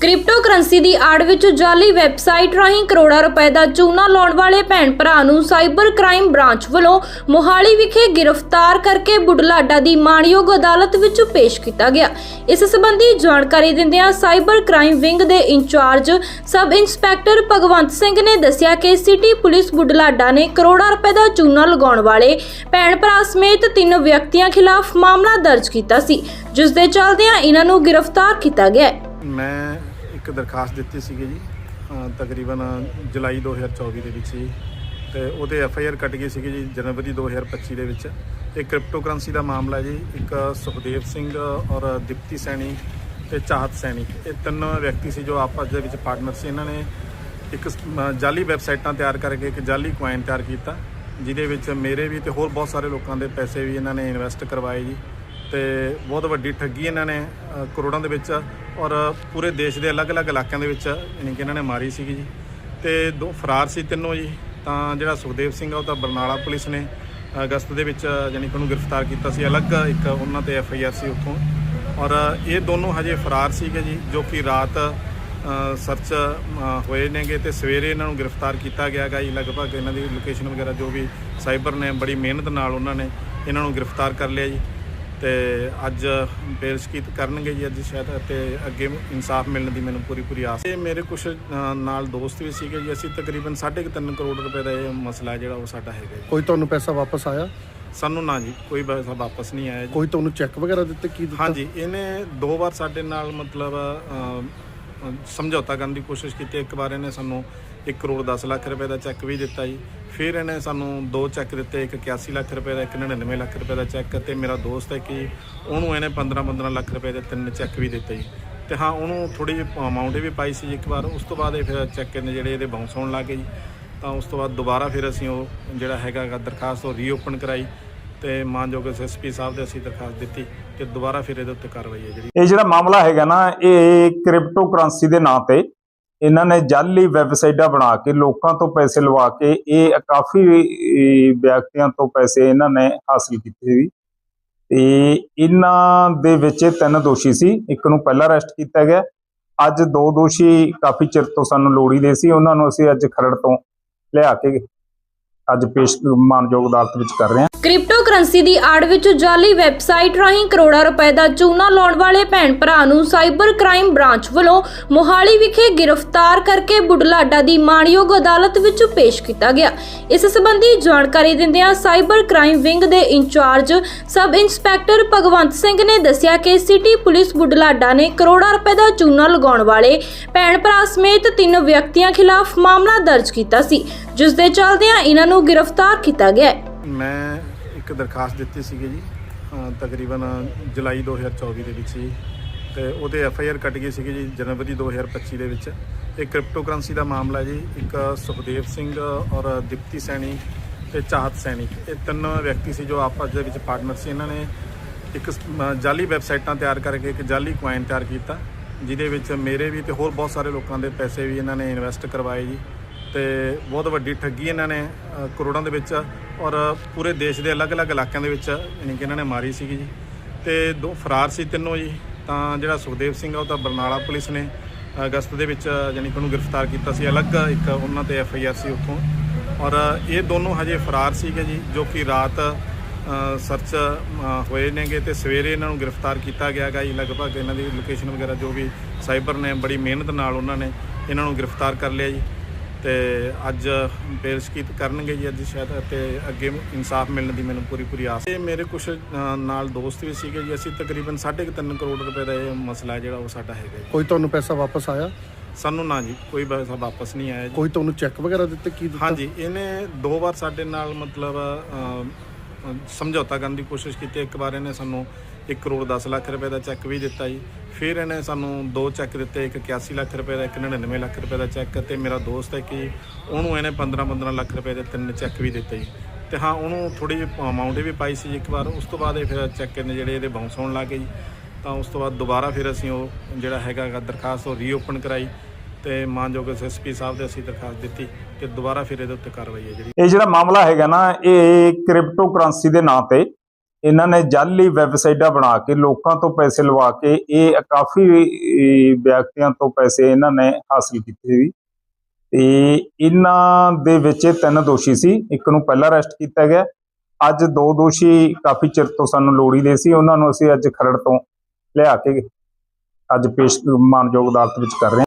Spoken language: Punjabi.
ਕ੍ਰਿਪਟੋ ਕਰੰਸੀ ਦੀ ਆੜ ਵਿੱਚ ਜਾਲੀ ਵੈਬਸਾਈਟ ਰਾਹੀਂ ਕਰੋੜਾਂ ਰੁਪਏ ਦਾ ਚੂਨਾ ਲਾਉਣ ਵਾਲੇ ਭੈਣ ਭਰਾ ਨੂੰ ਸਾਈਬਰ ਕ੍ਰਾਈਮ ਬ੍ਰਾਂਚ ਵੱਲੋਂ ਮੋਹਾਲੀ ਵਿਖੇ ਗ੍ਰਿਫਤਾਰ ਕਰਕੇ ਬੁਢਲਾਡਾ ਦੀ ਮਾਣਯੋਗ ਅਦਾਲਤ ਵਿੱਚ ਪੇਸ਼ ਕੀਤਾ ਗਿਆ। ਇਸ ਸੰਬੰਧੀ ਜਾਣਕਾਰੀ ਦਿੰਦਿਆਂ ਸਾਈਬਰ ਕ੍ਰਾਈਮ ਵਿੰਗ ਦੇ incharge sub inspector Bhagwant Singh ਨੇ ਦੱਸਿਆ ਕਿ ਸਿਟੀ ਪੁਲਿਸ ਬੁਢਲਾਡਾ ਨੇ ਕਰੋੜਾਂ ਰੁਪਏ ਦਾ ਚੂਨਾ ਲਗਾਉਣ ਵਾਲੇ ਭੈਣ ਭਰਾ ਸਮੇਤ ਤਿੰਨ ਵਿਅਕਤੀਆਂ ਖਿਲਾਫ ਮਾਮਲਾ ਦਰਜ ਕੀਤਾ ਸੀ, ਜਿਸ ਦੇ ਚੱਲਦਿਆਂ ਇਹਨਾਂ ਨੂੰ ਗ੍ਰਿਫਤਾਰ ਕੀਤਾ ਗਿਆ ਮੈਂ ਇੱਕ ਦਰਖਾਸਤ ਦਿੱਤੀ ਸੀਗੀ ਜੀ ਤਕਰੀਬਨ ਜੁਲਾਈ 2024 ਦੇ ਵਿੱਚ ਜੀ। ਤੇ ਉਹਦੇ ਐਫ ਆਈ ਆਰ ਕੱਟ ਗਈ ਸੀਗੀ ਜੀ ਜਨਵਰੀ 2025 ਦੇ ਵਿੱਚ। ਇਹ ਕ੍ਰਿਪਟੋ ਕਰੰਸੀ ਦਾ ਮਾਮਲਾ ਜੀ, ਇੱਕ ਸੁਖਦੇਵ ਸਿੰਘ ਔਰ ਦੀਪਤੀ ਸੈਣੀ ਤੇ ਚਾਹਤ ਸੈਣੀ। ਇਹ ਤਿੰਨ ਵਿਅਕਤੀ ਸੀ ਜੋ ਆਪਸ ਦੇ ਵਿੱਚ ਪਾਰਟਨਰ ਸੀ। ਇਹਨਾਂ ਨੇ ਇੱਕ ਸ- ਮ- ਜਾਲੀ ਵੈਬਸਾਈਟਾਂ ਤਿਆਰ ਕਰਕੇ ਇੱਕ ਜਾਲੀ ਕੁਆਇਨ ਤਿਆਰ ਕੀਤਾ, ਜਿਹਦੇ ਵਿੱਚ ਮੇਰੇ ਵੀ ਤੇ ਹੋਰ ਬਹੁਤ ਸਾਰੇ ਲੋਕਾਂ ਦੇ ਪੈਸੇ ਵੀ ਇਹਨਾਂ ਨੇ ਇਨਵੈਸਟ ਕਰਵਾਏ ਜੀ। ਤੇ ਬਹੁਤ ਵੱਡੀ ਠੱਗੀ ਇਹਨਾਂ ਨੇ ਅ, ਕਰੋੜਾਂ ਦੇ ਵਿੱਚ ਔਰ ਪੂਰੇ ਦੇਸ਼ ਦੇ ਅਲੱਗ-ਅਲੱਗ ਇਲਾਕਿਆਂ ਦੇ ਵਿੱਚ ਯਾਨੀ ਕਿ ਇਹਨਾਂ ਨੇ ਮਾਰੀ ਸੀਗੀ ਜੀ। ਤੇ ਦੋ ਫਰਾਰ ਸੀ ਤਿੰਨੋਂ ਜੀ। ਤਾਂ ਜਿਹੜਾ ਸੁਖਦੇਵ ਸਿੰਘ ਆ ਉਹ ਤਾਂ ਬਰਨਾਲਾ ਪੁਲਿਸ ਨੇ ਅਗਸਤ ਦੇ ਵਿੱਚ ਯਾਨੀ ਕਿ ਉਹਨੂੰ ਗ੍ਰਿਫਤਾਰ ਕੀਤਾ ਸੀ। ਅਲੱਗ ਇੱਕ ਉਹਨਾਂ ਤੇ ਐਫ ਆਈ ਆਰ ਸੀ ਉੱਥੋਂ। ਔਰ ਇਹ ਦੋਨੋਂ ਹਜੇ ਫਰਾਰ ਸੀਗੇ ਜੀ ਜੋ ਕਿ ਰਾਤ ਅ, ਸਰਚ ਅ, ਹੋਏ ਨੇਗੇ ਤੇ ਸਵੇਰੇ ਇਹਨਾਂ ਨੂੰ ਗ੍ਰਿਫਤਾਰ ਕੀਤਾ ਗਿਆ ਗਾ ਜੀ। ਲਗਭਗ ਇਹਨਾਂ ਦੀ ਲੋਕੇਸ਼ਨ ਵਗੈਰਾ ਜੋ ਵੀ ਸਾਈਬਰ ਨੇ ਬੜੀ ਮਿਹਨਤ ਨਾਲ ਉਹਨਾਂ ਨੇ ਇਹਨਾਂ ਨੂੰ ਗ੍ਰਿਫਤਾਰ ਕਰ ਲਿਆ ਜੀ। ਤੇ ਅੱਜ ਪੇਸ਼ ਕੀਤ ਕਰਨਗੇ ਜੀ ਅੱਜ ਸ਼ਾਇਦ ਤੇ ਅੱਗੇ ਇਨਸਾਫ ਮਿਲਣ ਦੀ ਮੈਨੂੰ ਪੂਰੀ ਪੂਰੀ ਆਸ। ਹੈ ਮੇਰੇ ਕੁਝ ਨਾਲ ਦੋਸਤ ਵੀ ਸੀਗੇ ਜੀ। ਅਸੀਂ ਤਕਰੀਬਨ 3.5 ਕਰੋੜ ਰੁਪਏ ਦਾ ਇਹ ਮਸਲਾ ਜਿਹੜਾ ਉਹ ਸਾਡਾ ਹੈਗਾ ਜੀ। ਕੋਈ ਤੁਹਾਨੂੰ ਪੈਸਾ ਵਾਪਸ ਆਇਆ? ਸਾਨੂੰ ਨਾ ਜੀ ਕੋਈ ਪੈਸਾ ਵਾਪਸ ਨਹੀਂ ਆਇਆ ਜੀ। ਕੋਈ ਤੁਹਾਨੂੰ ਚੈੱਕ ਵਗੈਰਾ ਦਿੱਤੇ? ਕੀ ਦਿੱਤਾ? ਹਾਂਜੀ ਇਹਨੇ ਦੋ ਵਾਰ ਸਾਡੇ ਨਾਲ ਮਤਲਬ ਸਮਝੌਤਾ ਕਰਨ ਦੀ ਕੋਸ਼ਿਸ਼ ਕੀਤੀ। ਇੱਕ ਵਾਰ ਇਹਨੇ ਸਾਨੂੰ 1 ਕਰੋੜ 10 ਲੱਖ ਰੁਪਏ ਦਾ ਚੈੱਕ ਵੀ ਦਿੱਤਾ ਜੀ। ਫਿਰ ਇਹਨੇ ਸਾਨੂੰ ਦੋ ਚੈੱਕ ਦਿੱਤੇ, ਇੱਕ 81 ਲੱਖ ਰੁਪਏ ਦਾ, ਇੱਕ 99 ਲੱਖ ਰੁਪਏ ਦਾ ਚੈੱਕ ਤੇ ਮੇਰਾ ਦੋਸਤ ਹੈ ਕਿ ਉਹਨੂੰ ਇਹਨੇ 15 15 ਲੱਖ ਰੁਪਏ ਦੇ ਤਿੰਨ ਚੈੱਕ ਵੀ ਦਿੱਤੇ ਜੀ। ਤੇ ਹਾਂ, ਉਹਨੂੰ ਥੋੜੀ ਜਿਹੀ ਅਮਾਉਂਟ ਵੀ ਪਾਈ ਸੀ ਇੱਕ ਵਾਰ। ਉਸ ਤੋਂ ਬਾਅਦ ਇਹ ਫਿਰ ਚੈੱਕ ਨੇ ਜਿਹੜੇ ਇਹਦੇ ਬਾਉਂਸ ਹੋਣ ਲੱਗ ਗਏ ਜੀ। ਤਾਂ ਉਸ ਤੋਂ ਬਾਅਦ ਦੁਬਾਰਾ ਫਿਰ ਅਸੀਂ ਉਹ ਜਿਹੜਾ ਹੈਗਾ ਦਰਖਾਸਤ ਉਹ ਰੀਓਪਨ ਕਰਾਈ। ਤੇ ਮਾਨਯੋਗ ਐਸਐਸਪੀ ਸਾਹਿਬ ਦੇ ਅਸੀਂ ਦਰਖਾਸਤ ਦਿੱਤੀ ਤੇ ਦੁਬਾਰਾ ਫਿਰ ਇਹਦੇ ਉੱਤੇ ਕਾਰਵਾਈ ਹੈ ਜਿਹੜੀ। ਇਹ ਜਿਹੜਾ ਮਾਮਲਾ ਹੈਗਾ ਨਾ, ਇਹ ਕ੍ਰਿਪਟੋ ਕਰੰਸੀ ਦੇ ਨਾਂ ਤੇ ਇਹਨਾਂ ਨੇ ਜਾਲੀ ਵੈਬਸਾਈਟਾਂ ਬਣਾ ਕੇ, ਲੋਕਾਂ ਤੋਂ ਪੈਸੇ ਲਵਾ ਕੇ, ਇਹ ਕਾਫੀ ਵਿਅਕਤੀਆਂ ਤੋਂ ਪੈਸੇ ਇਹਨਾਂ ਨੇ ਹਾਸਲ ਕੀਤੇ ਸੀ। ਤੇ ਇਹਨਾਂ ਦੇ ਵਿੱਚ ਤਿੰਨ ਦੋਸ਼ੀ ਸੀ, ਇੱਕ ਨੂੰ ਪਹਿਲਾਂ ਅਰੈਸਟ ਕੀਤਾ ਗਿਆ। ਅੱਜ ਦੋ ਦੋਸ਼ੀ ਕਾਫੀ ਚਿਰ ਤੋਂ ਸਾਨੂੰ ਲੋੜੀ ਦੇ ਸੀ, ਉਹਨਾਂ ਨੂੰ ਅਸੀਂ ਅੱਜ ਖਰੜ ਤੋਂ ਲਿਆ ਕੇ ਅੱਜ ਪੇਸ਼ ਮਾਨਯੋਗ ਅਦਾਲਤ ਵਿੱਚ ਕਰ ਰਹੇ ਹਾਂ। ਕ੍ਰਿਪਟੋ ਕਰੰਸੀ ਦੀ ਆੜ ਵਿੱਚ ਜਾਲੀ ਵੈਬਸਾਈਟ ਰਾਹੀਂ ਕਰੋੜਾਂ ਰੁਪਏ ਦਾ ਚੂਨਾ ਲਾਉਣ ਵਾਲੇ ਭੈਣ ਭਰਾ ਨੂੰ ਸਾਈਬਰ ਕ੍ਰਾਈਮ ਬ੍ਰਾਂਚ ਵੱਲੋਂ ਮੋਹਾਲੀ ਵਿਖੇ ਗ੍ਰਿਫਤਾਰ ਕਰਕੇ ਬੁਢਲਾਡਾ ਦੀ ਮਾਣਯੋਗ ਅਦਾਲਤ ਵਿੱਚ ਪੇਸ਼ ਕੀਤਾ ਗਿਆ। ਇਸ ਸੰਬੰਧੀ ਜਾਣਕਾਰੀ ਦਿੰਦਿਆਂ ਸਾਈਬਰ ਕ੍ਰਾਈਮ ਵਿੰਗ ਦੇ incharge sub inspector Bhagwant Singh ਨੇ ਦੱਸਿਆ ਕਿ ਸਿਟੀ ਪੁਲਿਸ ਬੁਢਲਾਡਾ ਨੇ ਕਰੋੜਾਂ ਰੁਪਏ ਦਾ ਚੂਨਾ ਲਗਾਉਣ ਵਾਲੇ ਭੈਣ ਭਰਾ ਸਮੇਤ ਤਿੰਨ ਵਿਅਕਤੀਆਂ ਖਿਲਾਫ ਮਾਮਲਾ ਦਰਜ ਕੀਤਾ ਸੀ। ਜਿਸ ਦੇ ਚੱਲਦਿਆਂ ਇਹਨਾਂ ਨੂੰ ਗ੍ਰਿਫਤਾਰ ਕੀਤਾ ਗਿਆ ਹੈ। ਮੈਂ ਇੱਕ ਦਰਖਾਸਤ ਦਿੱਤੀ ਸੀਗੀ ਜੀ ਅ, ਤਕਰੀਬਨ ਜੁਲਾਈ 2024 ਦੇ ਵਿੱਚ ਜੀ। ਤੇ ਉਹਦੇ ਐਫ ਆਈ ਆਰ ਕੱਟ ਗਈ ਸੀਗੀ ਜੀ ਜਨਵਰੀ 2025 ਦੇ ਵਿੱਚ। ਇਹ ਕ੍ਰਿਪਟੋ ਕਰੰਸੀ ਦਾ ਮਾਮਲਾ ਹੈ ਜੀ ਇੱਕ ਸੁਖਦੇਵ ਸਿੰਘ ਔਰ ਦੀਪਤੀ ਸੈਣੀ ਤੇ ਚਾਹਤ ਸੈਣੀ। ਇਹ ਤਿੰਨ ਵਿਅਕਤੀ ਸੀ ਜੋ ਆਪਸ ਦੇ ਵਿੱਚ ਪਾਰਟਨਰ ਸੀ। ਇਹਨਾਂ ਨੇ ਇੱਕ ਸ- ਮ- ਜਾਲੀ ਵੈਬਸਾਈਟਾਂ ਤਿਆਰ ਕਰਕੇ ਇੱਕ ਜਾਲੀ ਕੁਆਇਨ ਤਿਆਰ ਕੀਤਾ ਜਿਹਦੇ ਵਿੱਚ ਮੇਰੇ ਵੀ ਤੇ ਹੋਰ ਬਹੁਤ ਸਾਰੇ ਲੋਕਾਂ ਦੇ ਪੈਸੇ ਵੀ ਇਹਨਾਂ ਨੇ ਇਨਵੈਸਟ ਕਰਵਾਏ ਜੀ। ਤੇ ਬਹੁਤ ਵੱਡੀ ਠੱਗੀ ਇਹਨਾਂ ਨੇ ਕਰੋੜਾਂ ਦੇ ਵਿੱਚ, ਔਰ ਪੂਰੇ ਦੇਸ਼ ਦੇ ਅਲੱਗ-ਅਲੱਗ ਇਲਾਕਿਆਂ ਦੇ ਵਿੱਚ, ਯਾਨੀ ਕਿ ਇਹਨਾਂ ਨੇ ਮਾਰੀ ਸੀਗੀ ਜੀ। ਤੇ ਦੋ ਫਰਾਰ ਸੀ ਤਿੰਨੋਂ ਜੀ। ਤਾਂ ਜਿਹੜਾ ਸੁਖਦੇਵ ਸਿੰਘ ਆ, ਉਹ ਤਾਂ ਬਰਨਾਲਾ ਪੁਲਿਸ ਨੇ ਅਗਸਤ ਦੇ ਵਿੱਚ, ਯਾਨੀ ਕਿ ਉਹਨੂੰ ਗ੍ਰਿਫਤਾਰ ਕੀਤਾ ਸੀ। ਅਲੱਗ ਇੱਕ ਉਹਨਾਂ ਤੇ ਐਫ ਆਈ ਆਰ ਸੀ ਉੱਥੋਂ। ਔਰ ਇਹ ਦੋਨੋਂ ਹਜੇ ਫਰਾਰ ਸੀਗੇ ਜੀ, ਜੋ ਕਿ ਰਾਤ ਸਰਚ ਹੋਏ ਨੇਗੇ ਤੇ ਸਵੇਰੇ ਇਹਨਾਂ ਨੂੰ ਗ੍ਰਿਫਤਾਰ ਕੀਤਾ ਗਿਆ ਗਾ ਜੀ। ਲਗਭਗ ਇਹਨਾਂ ਦੀ ਲੋਕੇਸ਼ਨ ਵਗੈਰਾ ਜੋ ਵੀ ਸਾਈਬਰ ਨੇ, ਬੜੀ ਮਿਹਨਤ ਨਾਲ ਉਹਨਾਂ ਨੇ ਇਹਨਾਂ ਨੂੰ ਗ੍ਰਿਫਤਾਰ ਕਰ ਲਿਆ ਜੀ। ਤੇ ਅੱਜ ਪੇਸ਼ ਕੀਤ ਕਰਨਗੇ ਜੀ ਅੱਜ ਸ਼ਾਇਦ ਤੇ ਅੱਗੇ ਇਨਸਾਫ ਮਿਲਣ ਦੀ ਮੈਨੂੰ ਪੂਰੀ ਪੂਰੀ ਆਸ। ਹੈ ਇਹ ਮੇਰੇ ਕੁਝ ਨਾਲ ਦੋਸਤ ਵੀ ਸੀਗੇ ਜੀ। ਅਸੀਂ ਤਕਰੀਬਨ 3.5 ਕਰੋੜ ਰੁਪਏ ਦਾ ਇਹ ਮਸਲਾ ਜਿਹੜਾ ਉਹ ਸਾਡਾ ਹੈਗਾ ਜੀ। ਕੋਈ ਤੁਹਾਨੂੰ ਪੈਸਾ ਵਾਪਸ ਆਇਆ? ਸਾਨੂੰ ਨਾ ਜੀ ਕੋਈ ਪੈਸਾ ਵਾਪਸ ਨਹੀਂ ਆਇਆ ਜੀ। ਕੋਈ ਤੁਹਾਨੂੰ ਚੈੱਕ ਵਗੈਰਾ ਦਿੱਤੇ ਕੀ ਦਿੱਤਾ? ਹਾਂਜੀ ਇਹਨੇ ਦੋ ਵਾਰ ਸਾਡੇ ਨਾਲ ਮਤਲਬ ਸਮਝੌਤਾ ਕਰਨ ਦੀ ਕੋਸ਼ਿਸ਼ ਕੀਤੀ। ਇੱਕ ਵਾਰ ਇਹਨੇ ਸਾਨੂੰ 1 ਕਰੋੜ 10 ਲੱਖ ਰੁਪਏ ਦਾ ਚੈੱਕ ਵੀ ਦਿੱਤਾ ਜੀ। ਫਿਰ ਇਹਨੇ ਸਾਨੂੰ ਦੋ ਚੈੱਕ ਦਿੱਤੇ, ਇੱਕ 81 ਲੱਖ ਰੁਪਏ ਦਾ, ਇੱਕ 99 ਲੱਖ ਰੁਪਏ ਦਾ ਚੈੱਕ ਤੇ ਮੇਰਾ ਦੋਸਤ ਹੈ ਕਿ ਉਹਨੂੰ ਇਹਨੇ 15 15 ਲੱਖ ਰੁਪਏ ਦੇ ਤਿੰਨ ਚੈੱਕ ਵੀ ਦਿੱਤੇ ਜੀ। ਤੇ ਹਾਂ, ਉਹਨੂੰ ਥੋੜੀ ਜਿਹੀ ਅਮਾਉਂਟ ਵੀ ਪਾਈ ਸੀ ਇੱਕ ਵਾਰ। ਉਸ ਤੋਂ ਬਾਅਦ ਇਹ ਫਿਰ ਚੈੱਕ ਨੇ ਜਿਹੜੇ ਇਹਦੇ ਬਾਉਂਸ ਹੋਣ ਲੱਗ ਗਏ ਜੀ। ਤਾਂ ਉਸ ਤੋਂ ਬਾਅਦ ਦੁਬਾਰਾ ਫਿਰ ਅਸੀਂ ਉਹ ਜਿਹੜਾ ਹੈਗਾ ਦਰਖਾਸਤ ਉਹ ਰੀਓਪਨ ਕਰਾਈ ਤੇ ਮਾਨਯੋਗ ਐਸਐਸਪੀ ਸਾਹਿਬ ਦੇ ਅਸੀਂ ਦਰਖਾਸਤ ਦਿੱਤੀ ਤੇ ਦੁਬਾਰਾ ਫਿਰ ਇਹਦੇ ਉੱਤੇ ਕਾਰਵਾਈ ਹੈ ਜਿਹੜੀ। ਇਹ ਜਿਹੜਾ ਮਾਮਲਾ ਹੈਗਾ ਨਾ, ਇਹ ਕ੍ਰਿਪਟੋ ਕਰੰਸੀ ਦੇ ਨਾਂ ਤੇ ਇਹਨਾਂ ਨੇ ਜਾਲੀ ਵੈਬਸਾਈਟਾਂ ਬਣਾ ਕੇ ਲੋਕਾਂ ਤੋਂ ਪੈਸੇ ਲਵਾ ਕੇ ਇਹ ਕਾਫੀ ਵਿਅਕਤੀਆਂ ਤੋਂ ਪੈਸੇ ਇਹਨਾਂ ਨੇ ਹਾਸਲ ਕੀਤੇ ਸੀ। ਤੇ ਇਹਨਾਂ ਦੇ ਵਿੱਚ ਇਹ ਤਿੰਨ ਦੋਸ਼ੀ ਸੀ, ਇੱਕ ਨੂੰ ਪਹਿਲਾਂ ਅਰੈਸਟ ਕੀਤਾ ਗਿਆ। ਅੱਜ ਦੋ ਦੋਸ਼ੀ ਕਾਫੀ ਚਿਰ ਤੋਂ ਸਾਨੂੰ ਲੋੜੀ ਦੇ ਸੀ, ਉਹਨਾਂ ਨੂੰ ਅਸੀਂ ਅੱਜ ਖਰੜ ਤੋਂ ਲਿਆ ਕੇ ਅੱਜ ਪੇਸ਼, ਮਾਨਯੋਗ ਅਦਾਲਤ ਵਿੱਚ ਕਰ ਰਹੇ ਹਾਂ।